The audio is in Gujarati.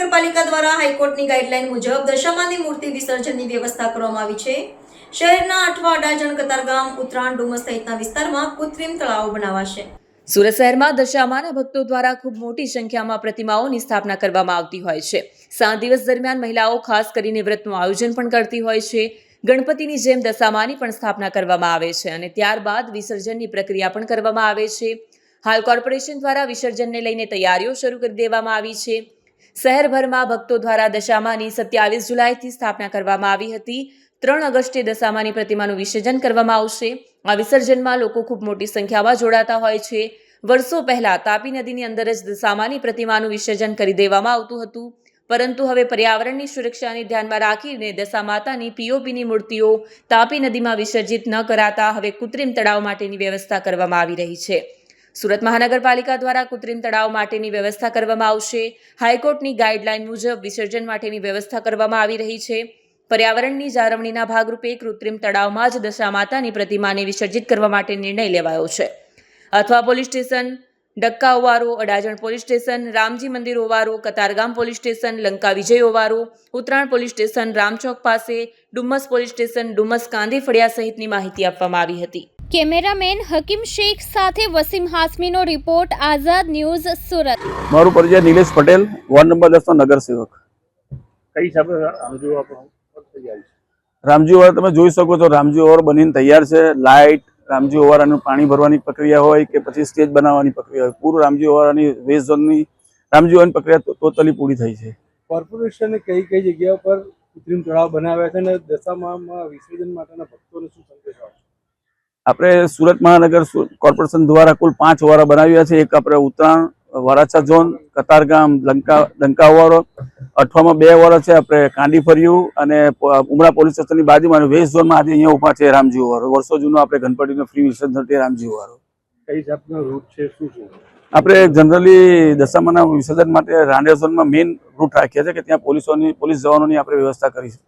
મહાનગરપાલિકા દ્વારા હાઈકોર્ટની ગાઈડલાઈન મુજબ દશામાની મૂર્તિ વિસર્જનની વ્યવસ્થા કરવામાં આવી છે. શહેરના અઠવા અડાજણ કતારગામ ઉત્તરાયણ ડુમસ સહિતના વિસ્તારમાં કૃત્રિમ તળાવો બનાવાશે. સુરત શહેરમાં દશામાના ભક્તો દ્વારા ખૂબ મોટી સંખ્યામાં પ્રતિમાઓની સ્થાપના કરવામાં આવતી હોય છે. સાત દિવસ દરમિયાન મહિલાઓ, ખાસ કરીને વ્રતનું આયોજન પણ કરતી હોય છે. ગણપતિની જેમ દશામાની પણ સ્થાપના કરવામાં આવે છે અને ત્યારબાદ વિસર્જનની પ્રક્રિયા પણ કરવામાં આવે છે. હાલ કોર્પોરેશન દ્વારા વિસર્જનને લઈને તૈયારીઓ શરૂ કરી દેવામાં આવી છે. શહેરભરમાં ભક્તો દ્વારા દશામાની સત્યાવીસ જુલાઈથી સ્થાપના કરવામાં આવી હતી. ત્રણ ઓગસ્ટે દશામાની પ્રતિમાનું વિસર્જન કરવામાં આવશે. આ વિસર્જનમાં લોકો ખૂબ મોટી સંખ્યામાં જોડાતા હોય છે. વર્ષો પહેલા તાપી નદીની અંદર જ દશામાની પ્રતિમાનું વિસર્જન કરી દેવામાં આવતું હતું. પરંતુ હવે પર્યાવરણની સુરક્ષાને ધ્યાનમાં રાખીને દશા માતાની પીઓપીની મૂર્તિઓ તાપી નદીમાં વિસર્જિત ન કરાતા હવે કૃત્રિમ તળાવ માટેની વ્યવસ્થા કરવામાં આવી રહી છે. સુરત મહાનગરપાલિકા દ્વારા કૃત્રિમ તળાવ માટેની વ્યવસ્થા કરવામાં આવશે. હાઈકોર્ટની ગાઈડલાઈન મુજબ વિસર્જન માટેની વ્યવસ્થા કરવામાં આવી રહી છે. પર્યાવરણની જાળવણીના ભાગરૂપે કૃત્રિમ તળાવમાં જ દશા માતાની પ્રતિમાને વિસર્જિત કરવા માટે નિર્ણય લેવાયો છે. અથવા પોલીસ સ્ટેશન, ડક્કા ઓવારો, અડાજણ પોલીસ સ્ટેશન, રામજી મંદિર ઓવારો, કતારગામ પોલીસ સ્ટેશન, લંકા વિજય ઓવારો, ઉત્તરાયણ પોલીસ સ્ટેશન, રામચોક પાસે, ડુમ્મસ પોલીસ સ્ટેશન, ડુમ્મસ કાંદી ફળિયા સહિતની માહિતી આપવામાં આવી હતી. કેમેરામેન હકીમ શેખ સાથે વસીમ હાસમીનો રિપોર્ટ આઝાદ ન્યૂઝ સુરત. મારું પરિચય નિલેશ પટેલ વોર્ડ નંબર દસ નો નગરસેવક કઈ હિસાબે રામજી ઓવર તમે જોઈ શકો છો રામજી ઓવર બનીને તૈયાર છે. લાઇટ રામજી ઓવારાનું પાણી ભરવાની પ્રક્રિયા હોય કે પછી સ્ટેજ બનાવવાની પ્રક્રિયા હોય. પૂરું રામજી ઓવારાની વેસ્ટ ઝોનની રામજી ઓવરની પ્રક્રિયા ટોટલી પૂરી થઈ છે. કોર્પોરેશને કઈ કઈ જગ્યા પર કૃત્રિમ તળાવ બનાવ્યા છે અને દશામાં વિસર્જન માટેના ભક્તોને શું સંદેશ આપણે સુરત મહાનગર કોર્પોરેશન દ્વારા કુલ પાંચ ઓવારા બનાવ્યા છે. એક આપણે ઉત્તરાયણ વરાછા ઝોન કતારગામ લંકા લંકા ઓવારો અઠવામાં બે વોરો છે. આપણે કાંડી ફર્યું અને ઉમરા પોલીસ સ્ટેશનની બાજુમાં વેસ્ટ ઝોનમાં આજે અહીંયા ઊભા છે રામજી વારો. વર્ષો જૂનો આપણે ગણપતિનો ફ્રી વિસર્જન છે રામજી વારો. કઈ જાતનો રૂટ છે? શું છે? આપણે જનરલી દશામાના વિસર્જન માટે રાંડિયા ઝોનમાં મેઇન રૂટ રાખ્યા છે કે ત્યાં પોલીસોની પોલીસ જવાનોની આપણે વ્યવસ્થા કરી છે.